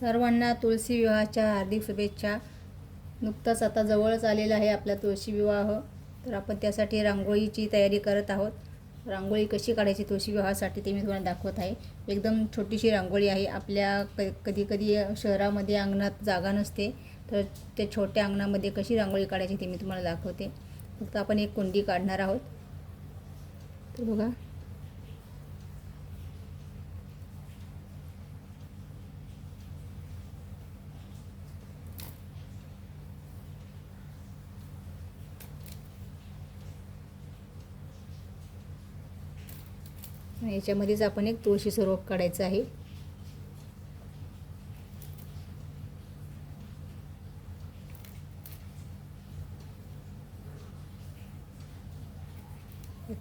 सर्वांना तुळशी विवाहाच्या हार्दिक शुभेच्छा. नुकताच आता जवळच आलेला आहे आपला तुळशी विवाह. तर आपण त्यासाठी रांगोळीची तयारी करत आहोत. रांगोळी कशी काढायची तुळशी विवाहासाठी ते मी तुम्हाला दाखवत आहे. एकदम छोटीशी रांगोळी आहे. आपल्या क कधी कधी शहरामध्ये अंगणात जागा नसते. तर त्या छोट्या अंगणामध्ये कशी रांगोळी काढायची ते मी तुम्हाला दाखवते. फक्त आपण एक कुंडी काढणार आहोत. तर बघा. याच्यामध्येच आपण एक तुळशीचं रोप काढायचं आहे.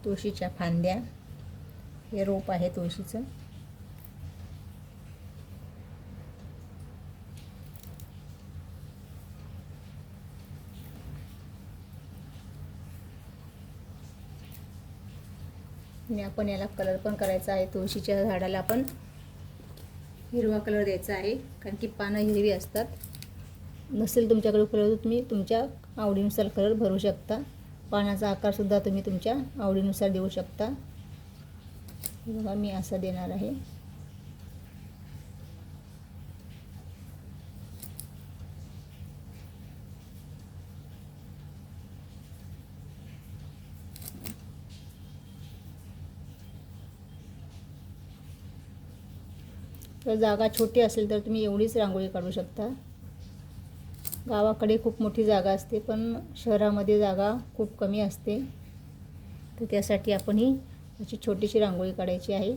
तुळशीच्या फांद्या हे रोप आहे तुळशीचं. आणि आपण याला कलर पण करायचा आहे. तुळशीच्या झाडाला आपण हिरवा कलर द्यायचा आहे. कारण की पानं हिरवी असतात. नसेल तुमच्याकडे कलर तुम्ही तुमच्या आवडीनुसार कलर भरू शकता. पानाचा आकारसुद्धा तुम्ही तुमच्या आवडीनुसार देऊ शकता. बघा मी असा देणार आहे. तर जागा छोटी असेल तर तुम्ही एवढीच रांगोळी काढू शकता. गावाकडे खूप मोठी जागा असते पण शहरामध्ये जागा खूप कमी असते. तर त्यासाठी आपण ही अशी छोटीशी रांगोळी काढायची आहे.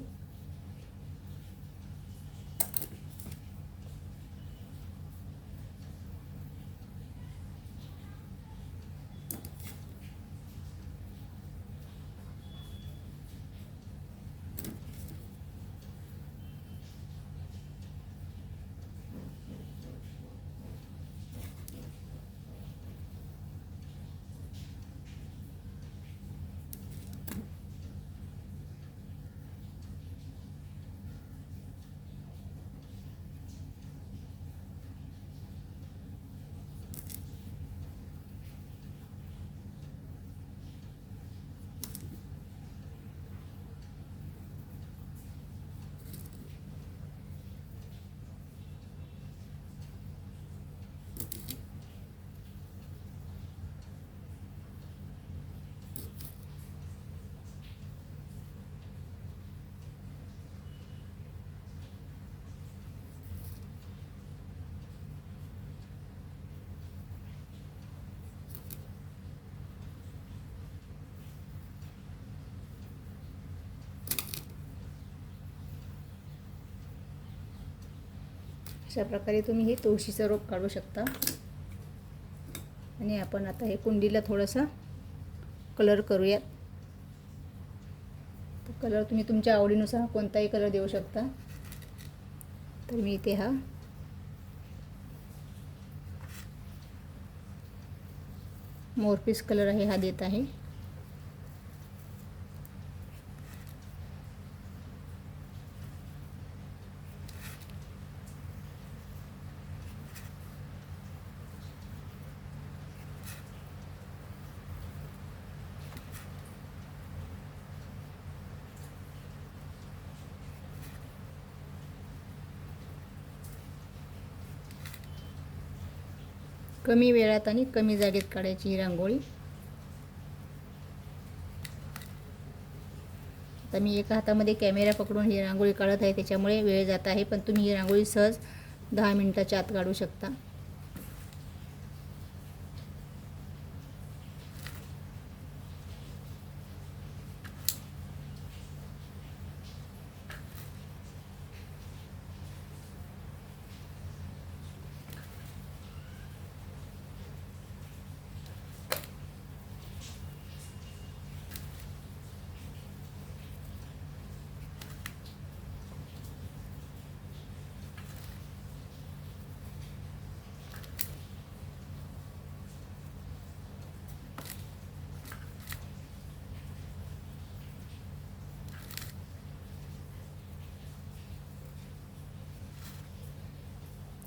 अशा प्रकारे तुम्ही हे तुळशीचं रोप काढू शकता. आणि आपण आता हे कुंडीला थोडंसं कलर करूयात. तर कलर तुम्ही तुमच्या आवडीनुसार कोणताही कलर देऊ शकता. तर मी इथे हा मोरपीस कलर आहे हा देत आहे. कमी वेळात आणि कमी जागेत काढायची ही रांगोळी. आता मी एका हातामध्ये कॅमेरा पकडून ही रांगोळी काढत आहे त्याच्यामुळे वेळ जात आहे पण तुम्ही ही रांगोळी सहज दहा मिनटाच्या आत काढू शकता.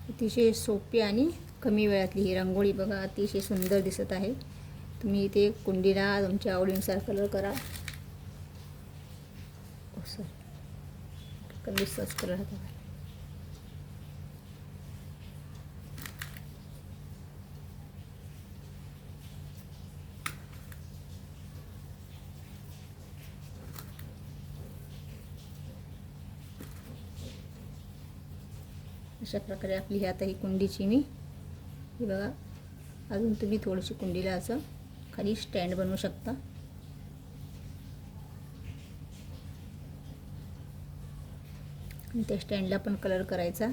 अतिशय सोपी आणि कमी वेळातली ही रांगोळी बघा अतिशय सुंदर दिसत आहे. तुम्ही इथे कुंडीला तुमच्या आवडीनुसार कलर करा. सर कलर कलर अशा प्रकारे आपली ही आता ही कुंडीची मी हे बघा अजून तुम्ही थोडीशी कुंडीला असं खाली स्टँड बनवू शकता. आणि त्या स्टँडला पण कलर करायचा.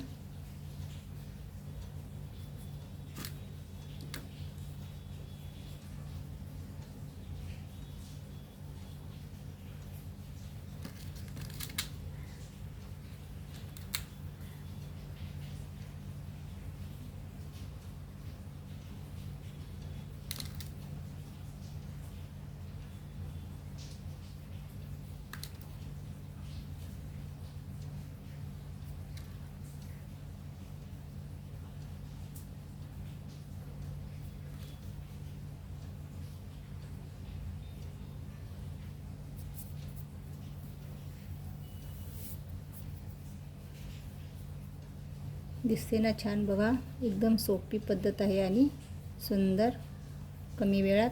दिसते ना छान बघा. एकदम सोपी पद्धत आहे आणि सुंदर. कमी वेळात.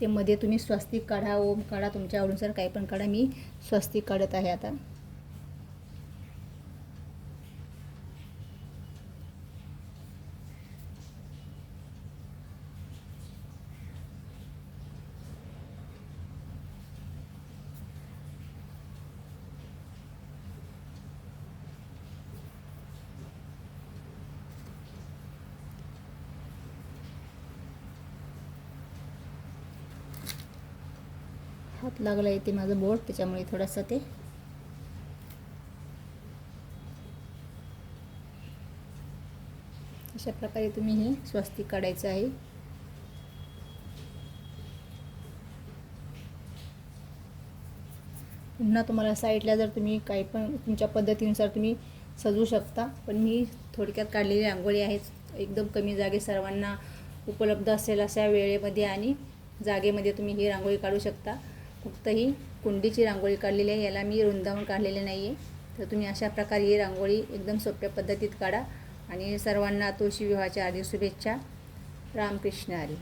ते मध्ये तुम्ही स्वस्तिक काढा ओम काढा तुमच्या आवडीनुसार काही पण काढा. मी स्वस्तिक काढत आहे आता. हात लागला इथे माझं बोट त्याच्यामुळे थोडंसं ते. अशा प्रकारे तुम्ही हे स्वस्तिक काढायचं आहे. पुन्हा तुम्हाला साईडला जर तुम्ही काही पण तुमच्या पद्धतीनुसार तुम्ही सजवू शकता पण मी थोडक्यात काढलेली रांगोळी आहेत एकदम कमी जागे सर्वांना उपलब्ध असेल अशा वेळेमध्ये आणि जागेमध्ये तुम्ही ही रांगोळी काढू शकता. फक्त ही कुंडीची रांगोळी काढलेली आहे. याला मी रुंदावून काढलेले नाही आहे तर तुम्ही अशा प्रकारे ही रांगोळी एकदम सोप्या पद्धतीत काढा. आणि सर्वांना तुळशी विवाहाच्या आधी शुभेच्छा. रामकृष्ण हरी.